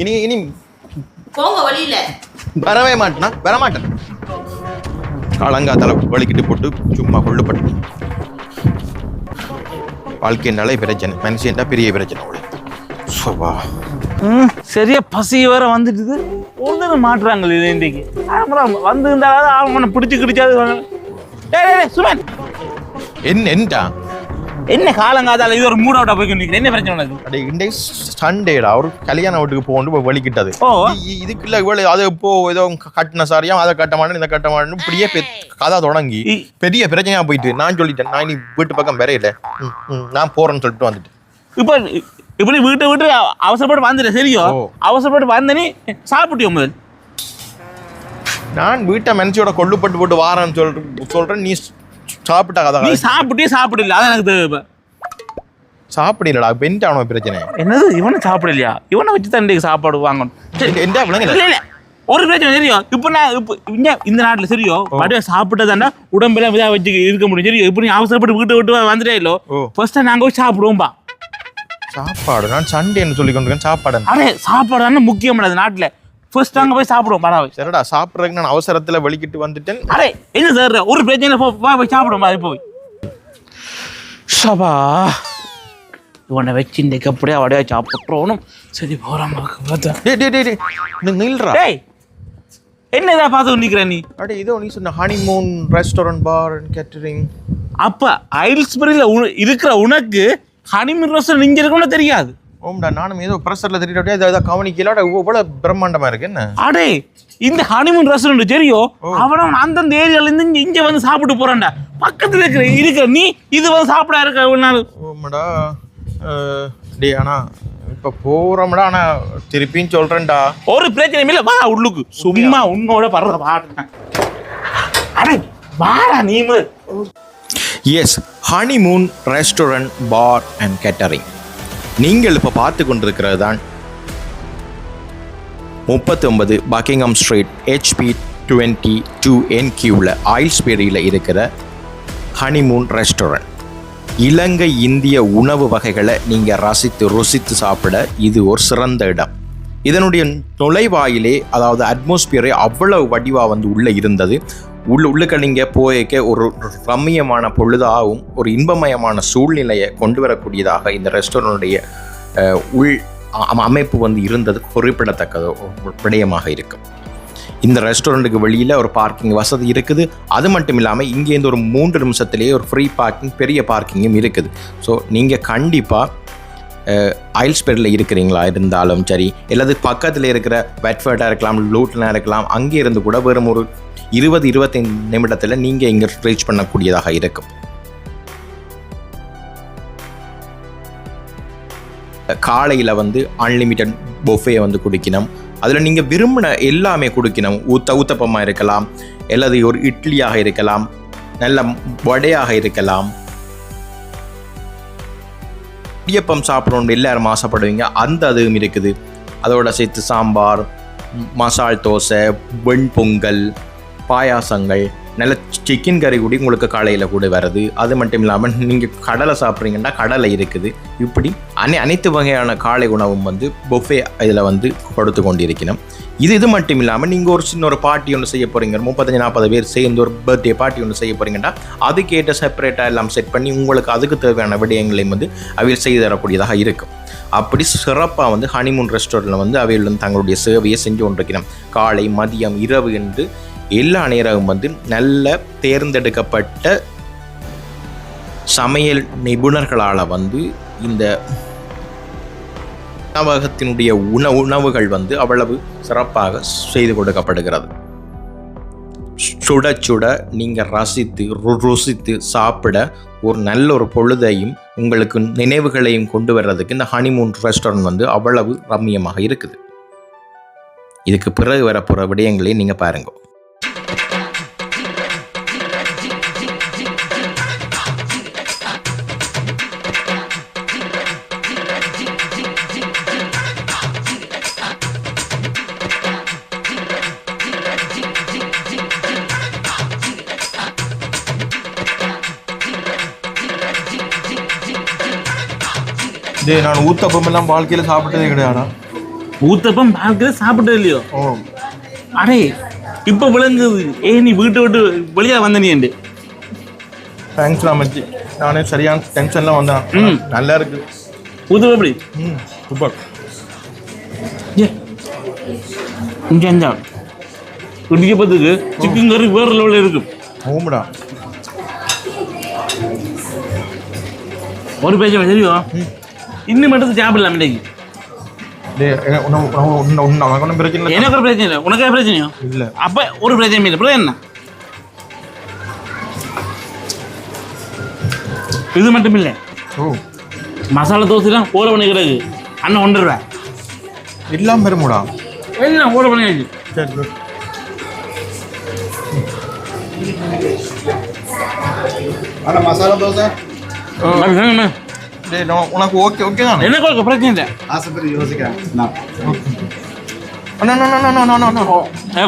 இனி இனி போங்க வழியில. வரவே மாட்டேனா? வர மாட்டேன் காலங்காத்தால வலிக்கிட்டு போட்டு சும்மா கொள்ளுப்பட்டு. வாழ்க்கையினாலே பிரச்சனை மனுஷன்டா பெரிய பிரச்சனை சோபா. ம் சரியா பசி வேற வந்துட்டுது. ஒன்று மாட்டுறாங்க இது இன்றைக்கு. ஆமாம் வந்து இருந்தாலும் அவனை பிடிச்சி கிடிச்சாது டேய் டேய், டேய், சுமன். என்ன என்னடா என்ன காலங்காதால இது ஒரு மூட் அவுட்டா போய் என்ன பிரச்சனை அடே இன்றைக்கு சண்டேடா ஒரு கல்யாண வீட்டுக்கு போகணும் இ- இதுக்குள்ள இவ்வளவு அது இப்போ ஏதோ கட்டின சாரியா அதை கட்ட மாட்டேன் இதை கட்ட மாட்டேன் இப்படியே கதை தொடங்கி. பெரிய பிரச்சனையா போயிட்டு நான் சொல்லிட்டேன் நான் இனி வீட்டு பக்கம் வரையில. நான் போறேன்னு சொல்லிட்டு வந்துட்டேன். இப்போ இப்படி வீட்டை விட்டு அவசரப்பட்டு வந்துடு சரியோ. அவசரப்பட்டு வந்தனி சாப்பிட்டியோ முதல்? நான் வீட்டை மனுஷியோட கொள்ளுப்பட்டு போட்டு வாரேன்னு சொல்ற சொல்றேன் நீ சாப்பிட்ட கதை நீ சாப்பிட்டே சாப்பிடல அதான் எனக்கு தேவை. சாப்பிடலடா பெண்ட் அவன பிரச்சனை. என்னது இவனை சாப்பிடலையா? இவனை வச்சு தான் இன்றைக்கு சாப்பாடு வாங்கணும். சரி, எந்த விளங்கல ஒரு பிரச்சனை சரியோ? இப்போ நான் இப்போ இந்த நாட்டுல சரியோ? வடிவா சாப்பிட்டதாண்டா உடம்பெல்லாம் இதா வச்சு இருக்க முடியும். சரியோ? இப்போ நீ அவசரப்பட்டு வீட்டை விட்டு வந்துட்டே இல்லோ. ஃபர்ஸ்ட் நாங்க போய் சாப்பிடுவோம்பா. சாப்பாடு நான் சண்டேன்னு சொல்லி கொண்டிருக்கேன். சாப்பாடு அடே சாப்பாடு தானே முக்கியமானது நாட்டுல. ஃபர்ஸ்ட் நாங்க போய் சாப்பிடுவோம் பரவாயில்ல சரிடா சாப்பிட்றதுக்கு நான் அவசரத்துல வெளிக்கிட்டு வந்துட்டேன். அடே என்ன சார் ஒரு பிரச்சனை போய் சாப்பிடுவோம் இப்போ போய். சபா. இவனை வச்சு இன்றைக்கு அப்படியே அப்படியே சாப்பிட்றோனும் சரி போகிறான் பார்த்தா. நில்றா. டேய் என்ன இதை பார்த்து நிற்கிற நீ? அடே இதோ நீ சொன்ன honeymoon restaurant bar and catering அப்ப ஐல்ஸ்பரியில் இருக்கிற உனக்கு ஹனிமூன் ரோஸ்டர் இங்க இருக்கும்னு தெரியாது. ஓம்டா நானும் ஏதோ ப்ரெஷர்ல தெரியும் ஏதோ ஏதோ கவனிக்கலாட இவ்வளவு பிரம்மாண்டமா இருக்கு என்ன? அடே இந்த ஹனிமூன் ரெஸ்டாரண்ட் சரியோ அவன அந்தந்த ஏரியால இருந்து இங்க இங்க வந்து சாப்பிட்டு போறான்டா. பக்கத்துல இருக்கிற இருக்கிற நீ இது வந்து சாப்பிட இருக்க ஒரு நாள். ஓம்டா டே ஆனா இப்ப போறோம்டா ஆனா திருப்பியும் சொல்றேன்டா. ஒரு பிரச்சனையும் இல்ல வா உள்ளுக்கு. சும்மா உன்னோட படுற பாடுறேன் அடே வாடா நீ. Yes honeymoon restaurant bar and catering நீங்கள் இப்போ பார்த்து கொண்டிருக்கிறது தான் முப்பத்தி ஒன்பது Buckingham street HP twenty two N கியூவில் ஆயில்ஸ்பேரியில் இருக்கிற ஹனிமூன் ரெஸ்டாரண்ட் இலங்கை இந்திய உணவு வகைகளை நீங்கள் ரசித்து ருசித்து சாப்பிட இது ஒரு சிறந்த இடம். இதனுடைய நுழைவாயிலே அதாவது அட்மாஸ்பியரே அவ்வளவு வடிவாக வந்து உள்ளே இருந்தது. உள்ள உள்ளுக்க நீங்கள் போய்க்க ஒரு ரம்மியமான பொழுதாகவும் ஒரு இன்பமயமான சூழ்நிலையை கொண்டு வரக்கூடியதாக இந்த ரெஸ்டாரண்ட்டுடைய உள் அமைப்பு வந்து இருந்தது குறிப்பிடத்தக்கது விடயமாக இருக்கும். இந்த ரெஸ்டாரண்ட்டுக்கு வெளியில் ஒரு பார்க்கிங் வசதி இருக்குது. அது மட்டும் இல்லாமல் இங்கேருந்து ஒரு மூன்று நிமிஷத்துலேயே ஒரு ஃப்ரீ பார்க்கிங் பெரிய பார்க்கிங்கும் இருக்குது. ஸோ நீங்கள் கண்டிப்பாக ஐல்ஸ்பெரில் இருக்கிறீங்களா இருந்தாலும் சரி அல்லது பக்கத்தில் இருக்கிற வெட்ஃபர்ட்டாக இருக்கலாம் லூட்டனாக இருக்கலாம் அங்கே இருந்து கூட வெறும் ஒரு இருபது இருபத்தைந்து நிமிடத்தில் நீங்கள் இங்கே ரீச் பண்ணக்கூடியதாக இருக்கும். காலையில் வந்து அன்லிமிட்டட் பொஃபையை வந்து குடிக்கணும். அதில் நீங்கள் விரும்பின எல்லாமே குடிக்கணும். ஊத்த ஊத்தப்பமாக இருக்கலாம் அல்லது ஒரு இட்லியாக இருக்கலாம் நல்ல வடையாக இருக்கலாம். இடியப்பம் சாப்பிடணும்னு எல்லாரும் ஆசைப்படுவீங்க. அந்த அதுவும் இருக்குது. அதோட சேர்த்து சாம்பார் மசால் தோசை வெண்பொங்கல் பாயாசங்கள் நல்ல சிக்கன் கறி கூட உங்களுக்கு காலையில் கூட வருது அது மட்டும் இல்லாமல் நீங்கள் கடலை சாப்பிட்றீங்கன்னா கடலை இருக்குது. இப்படி அனை அனைத்து வகையான காலை உணவும் வந்து பொஃபே இதில் வந்து கொடுத்து கொண்டிருக்கணும். இது இது மட்டும் இல்லாமல் நீங்கள் ஒரு சின்ன ஒரு பார்ட்டி ஒன்று செய்ய போகிறீங்க முப்பத்தஞ்சு நாற்பது பேர் சேர்ந்து ஒரு பர்த்டே பார்ட்டி ஒன்று செய்ய போகிறீங்கன்னா அதுக்கேற்ற செப்பரேட்டாக எல்லாம் செட் பண்ணி உங்களுக்கு அதுக்கு தேவையான விடயங்களையும் வந்து அவையில் செய்து தரக்கூடியதாக இருக்கும். அப்படி சிறப்பாக வந்து ஹனிமூன் ரெஸ்டாரண்ட்டில் வந்து அவையில் வந்து தங்களுடைய சேவையை செஞ்சு கொண்டிருக்கிறோம் காலை மதியம் இரவு என்று எல்லா நேரமும் வந்து நல்ல தேர்ந்தெடுக்கப்பட்ட சமையல் நிபுணர்களால் வந்து இந்த உணவகத்தினுடைய உண உணவுகள் வந்து அவ்வளவு சிறப்பாக செய்து கொடுக்கப்படுகிறது. சுட சுட நீங்கள் ரசித்து ரு- ருசித்து சாப்பிட ஒரு நல்ல ஒரு பொழுதையும் உங்களுக்கு நினைவுகளையும் கொண்டு வர்றதுக்கு இந்த ஹனிமூன் ரெஸ்டாரண்ட் வந்து அவ்வளவு ரம்மியமாக இருக்குது. இதுக்கு பிறகு வரப்போகிற விடயங்களையும் நீங்கள் பாருங்கள் டேய் நான் ஊத்தப்பம் எல்லாம் வாழ்க்கையில் சாப்பிட்டதே கிடையாடா ஊத்தப்பம் பார்க்கறது சாப்பிட்டது இல்லையோ? ஓ. அடே இப்ப விளங்குது. ஏ நீ வீட்டை விட்டு வெளியா வந்த நீ தேங்க்ஸ் ராமஜி நானே சரியான டென்ஷன்ல வந்தேன். நல்லா இருக்கு. ஊத்தப்பம் எப்படி ம் சூப்பர். ஏ அஞ்சா இடிக்கப்பத்துக்கு சிக்கன் கறி வேற லெவலில் இருக்கு. ஓமுடா ஒரு பேஜ் தெரியும் இன்னும் மட்டும் பிரச்சனை இல்லை எனக்கு ஒரு பிரச்சனை இல்லை உனக்கு பிரச்சனையோ இல்ல அப்ப ஒரு பிரச்சனை இல்லை என்ன இது மட்டும் இல்லை ஓ மசாலா தோசைலாம் ஓலை பண்ணி கிடக்கு அண்ணன் ஒன்று ரூபா பெருமுடா எல்லாம் ஓலை பண்ணியாச்சு சரி. அண்ணா மசாலா தோசை நான் உனக்கு ஓகே ஓகே தானே எனக்கு ஒரு பிரச்சனை இல்லை ஆசைப்பட்டு யோசிக்கிறேன்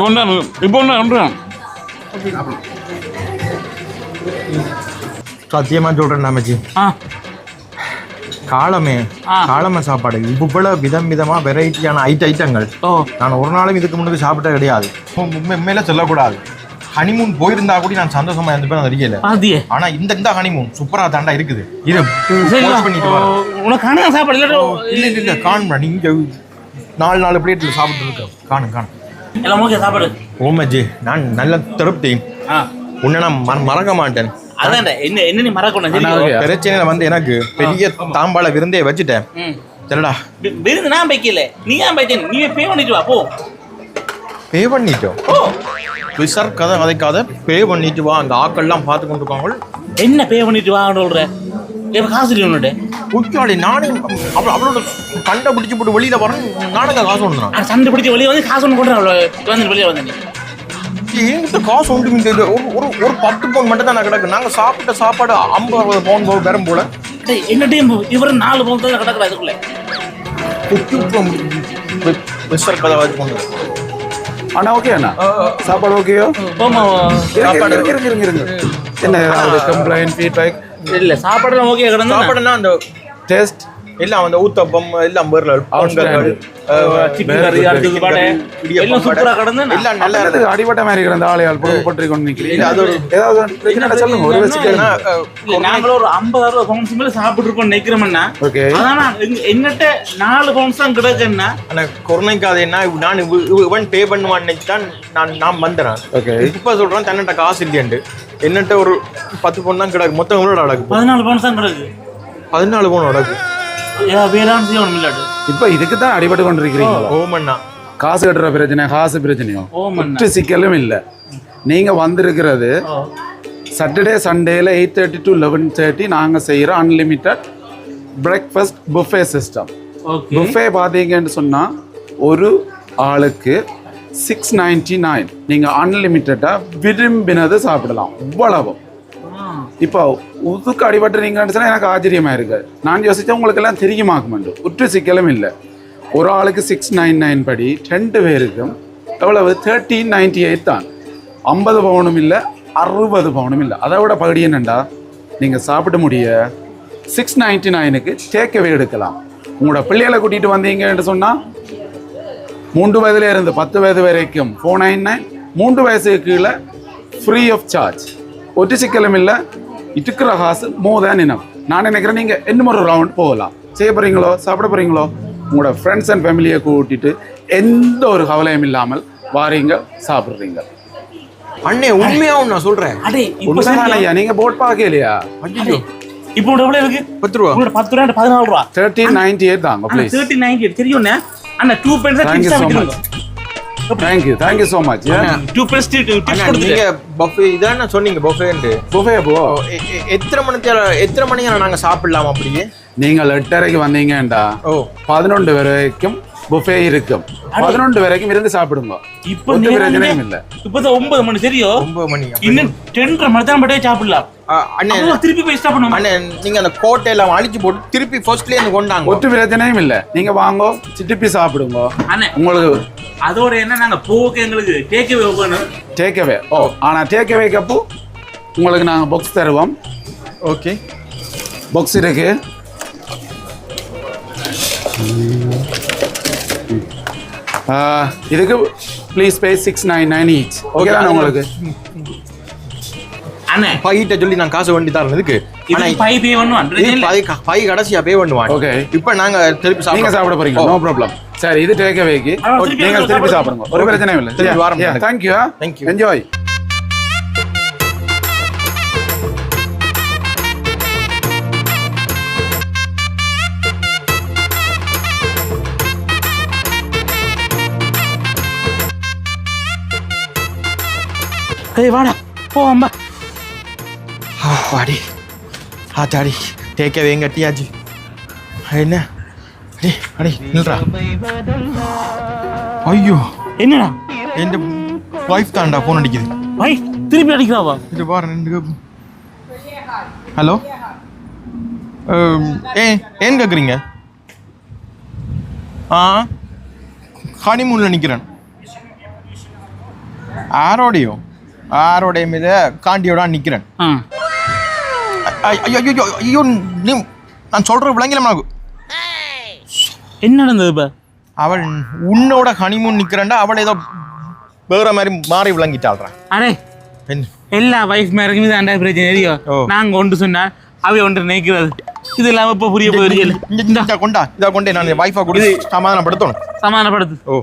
கொண்டாடு இப்போ ஒன்று நாமஜி ஆ காலமே ஆ. காலமே சாப்பாடு இவ்வளவு விதம் விதமா வெரைட்டியான ஐட்ட ஐட்டங்கள் ஓ நான் ஒரு நாளும் இதுக்கு முன்னாடி சாப்பிட்டது கிடையாது உண்மை- உண்மையில சொல்லக்கூடாது ஹனிமூன் போயிருந்தா கூட நான் சந்தோஷமா இருந்துப்பேன் தெரியல பாத்தியே ஆனா இந்த இந்த ஹனிமூன் சூப்பரா தாண்டா இருக்குது. இது பண்ணிட்டு. உனக்கு காண சாப்பாடு இல்லை இல்ல இல்ல காணும்டா. நீங்க நாலு நாலு பிளேட்ல சாப்பிட்டு இருக்க. காணும் காணும் எல்லாம் ஓகே சாப்பாடு. ஓமஜி நான் நல்ல திருப்தி உன்னை நான் மற- மறக்க மாட்டேன். பிரச்சனையில வந்து எனக்கு பெரிய தாம்பாள விருந்தே வச்சுட்டேன். ம். சரிடா. விருந்து நான் வைக்கல. நீ ஏன் நீ பே பண்ணிட்டு வா போ. பே பண்ணிட்டோம். ஓ விசார் கதை கதைக்காத பே பண்ணிட்டு வா. அங்க ஆக்கள்லாம் பார்த்து கொண்டு இருக்காங்க என்ன பே பண்ணிட்டு வா சொல்ற? இப்ப காசு இல்லை குச்சாடி நானே அவ- அவளோட கண்டை பிடிச்சு போட்டு வெளியில வரேன். நானுங்க காசு ஒன்றுனா ஆ, சண்டை பிடிச்ச வெளியே வந்து காசு ஒன்று வந்து வெளியே வந்த நீ. என்கிட்ட காசு ஒன்று இந்த ஒரு ஒரு ஒரு பத்து பவுன் மட்டும் தான் நான் கிடக்கு. நாங்க சாப்பிட்ட சாப்பாடு ஐம்பது அறுபது பவுன் போக பெறும் போல. டேய், என்ன டைம் இவர் நாலு பவுன் தான் கிடக்குறா இதுக்குள்ள? விசார் கதை வச்சு கொண்டு அண்ணா. ஓகே அண்ணா சாப்பாடு ஓகேயோ போமா இருங்க இருங்க இருங்க இருங்க இருங்க என்ன கம்ப்ளைண்ட் ஃபீட்பேக் இல்ல சாப்பாடுலாம் ஓகே கிடந்து சாப்பாடுனா அந்த டேஸ்ட் எல்லாம் அந்த ஊத்தப்பம் எல்லாம் பொருள் பாடு எல்லாம் நல்லா இருக்கு அடிபட்ட மாதிரி கிடந்த ஆளையால் பொறுப்பட்டு கொண்டு அது ஒரு- ஏதாவது பிரச்சனை சொல்லுங்க நாங்களும் ஒரு ஐம்பது அறுபது பவுன்ஸ் மேல சாப்பிட்டு இருக்கோம் நினைக்கிறோம்னா ஓகே. அதான் என்னட்ட நாலு பவுன்ஸ் தான் கிடக்குன்னா ஆனா கொரோனாக்காது என்ன நான் இவ- இவ- இவன் பே பண்ணுவான்னு தான் நான் நான் வந்துடுறேன் ஓகே. இப்ப சொல்றேன் தன்னிட்ட காசு இல்லையாண்டு. என்னட்ட ஒரு பத்து பொண்ணு தான் கிடக்கு. மொத்தம் எவ்வளோ நடக்கு பதினாலு பவுன்ஸ் தான் கிடக்கு. பதினாலு நடக்கு ஏதாவது வேறாம் இல்லாட்டு இப்போ இதுக்கு தான் அடிபட்டு கொண்டு இருக்கிறீங்களா ஓமண்ணா காசு கட்டுற பிரச்சனை காசு பிரச்சனையும். ஒற்று சிக்கலும் இல்லை. நீங்க வந்திருக்கிறது சாட்டர்டே சண்டேல eight thirty to eleven thirty நாங்கள் செய்கிற unlimited breakfast buffet system okay buffet பார்த்தீங்கன்னு சொன்னால் ஒரு ஆளுக்கு சிக்ஸ் நைன்டி நைன் நீங்கள் அன்லிமிட்டடாக விரும்பினது சாப்பிடலாம். இவ்வளவு இப்போ உதுக்கு அடிபட்டுறீங்கன்னு சொன்னால் எனக்கு ஆச்சரியமாக இருக்குது நான் யோசித்தேன் உங்களுக்கு எல்லாம் தெரியுமாக்குமெண்டு உற்று சிக்கலும் இல்லை. ஒரு ஆளுக்கு சிக்ஸ் நைன் நைன் படி ரெண்டு பேருக்கும் எவ்வளவு? தேர்ட்டீன் நைன்டி எயிட் தான். ஐம்பது பவுனும் இல்லை அறுபது பவுனும் இல்லை. அதை விட பகுதி என்னண்டா? நீங்கள் சாப்பிட முடிய சிக்ஸ் நைன்டி நைனுக்கு டேக்கவே எடுக்கலாம். உங்களோட பிள்ளைகளை கூட்டிகிட்டு வந்தீங்கன்னு சொன்னால் மூன்று வயதுல இருந்து பத்து வயது வரைக்கும் ஃபோர் நைன் நைன் மூன்று வயசுக்கு கீழே ஃப்ரீ ஆஃப் சார்ஜ் ஒட்டு சிக்கலும் இல்லை இட்டுக்கிற காசு மோர் தேன் இனம் நான் நினைக்கிறேன் நீங்கள் இன்னும் ஒரு ரவுண்ட் போகலாம். செய்ய போகிறீங்களோ சாப்பிட போகிறீங்களோ உங்களோட ஃப்ரெண்ட்ஸ் அண்ட் ஃபேமிலியை கூட்டிட்டு எந்த ஒரு கவலையும் இல்லாமல் வாரீங்க சாப்பிட்றீங்க. அண்ணே உண்மையாவும் நான் சொல்றேன். அடே உண்மைதான் ஐயா நீங்கள் போட் பார்க்கலையா ஐயோ. இப்போ எவ்வளவு இருக்கு? பத்து ரூபா. பத்து ரூபா பதினாலு ரூபா. தேர்ட்டீன் நைன்டி எயிட் தாங்க தேர்ட்டி நைன்டி தெரியும்ண்ணே? அண்ணா two pence Thank you. So much. Thank you thank you so much two நீங்க பஃபே இதான சொன்னீங்க பஃபேன்ட்டு புஃபே போ எத்தனை மணிக்கு எத்தனை மணிக்கு நாங்க சாப்பிடலாம் அப்படியே? நீங்கள் எட்டரைக்கு வந்தீங்கடா ஓ. பதினொன்று வரைக்கும் புஃபே இருக்கும். பதினொன்று வரைக்கும் இருந்து சாப்பிடுங்க. இப்போ பிரச்சனையும் இல்லை. இப்பதான் ஒன்பது மணி தெரியும்? ஒன்பது மணி இன்னும் டென்டரை மணி தான் மட்டும் சாப்பிடலாம். ஆ, அண்ணே. அப்புறம் திருப்பி போய் அண்ணே நீங்க அந்த கோட்டையெல்லாம் அழிச்சு போட்டு திருப்பி கொண்டாங்க. ஒட்டு பிரச்சனையும் இல்லை. நீங்க வாங்க சாப்பிடுங்க. அண்ணே. உங்களுக்கு அதோட என்ன நாங்க போக்கு எங்களுக்கு டேக் அவே வேணும். டேக்அவே ஓ ஆனால் டேக்அவே கப்பு உங்களுக்கு நாங்கள் பாக்ஸ் தருவோம். ஓகே பாக்ஸ் இருக்கு. இதுக்கு please pay six nine nine each okay தானே உங்களுக்கு? அண்ணே. பையிட்ட சொல்லி நான் காசு வண்டி தரேன் இதுக்கு பை பே பண்ணுவான் பை கடைசியா பே பண்ணுவான் Okay. இப்போ நாங்க திருப்பி நீங்க சாப்பிட போறீங்க நோ ப்ராப்ளம் சரி இது டேக் அவேக்கு ஆ, திருப்பி நீங்க சாப்பிடுங்க. ஒரு பிரச்சனையும் இல்லை. திருப்பி வாரம். Thank you you. என்ஜாய் ஏய் வாடா. வாடி. ஆத்தாடி டேக்கவே கட்டியாச்சு என்ன? அடி அடி நில்றா. ஐயோ. என்னடா? என் ஒய்ஃப் தான்டா ஃபோன் அடிக்குது. திருப்பி அடிக்கிறாவா? இது பாரு ரெண்டு ஹலோ ஏ ஏன் கேட்குறீங்க ஆ? ஹனிமூனில் நிற்கிறேன் ஆரோடையோ? ஆரோடைய மீத காண்டியோட நிற்கிறேன் ஐயோ ஐயோ ஐயோ நீ நான் சொல்கிற விளங்கல நமக்கு என்ன நடந்தது இப்ப? அவள் உன்னோட ஹனிமூன் நிற்கிறேன்டா அவள் ஏதோ வேற மாதிரி மாறி விளங்கிட்டாள்றான் அடே எல்லா வைஃப் மேரேஜும் இது அண்டா பிரச்சனை தெரியும் ஓ. நாங்க ஒன்று சொன்னா அவை ஒன்று நினைக்கிறது. இது இல்லாம இப்ப புரிய போயிருக்கல இந்த கொண்டா இதை கொண்டே நான் வைஃபை கொடுத்து சமாதானப்படுத்தணும். சமாதானப்படுத்து. ஓ.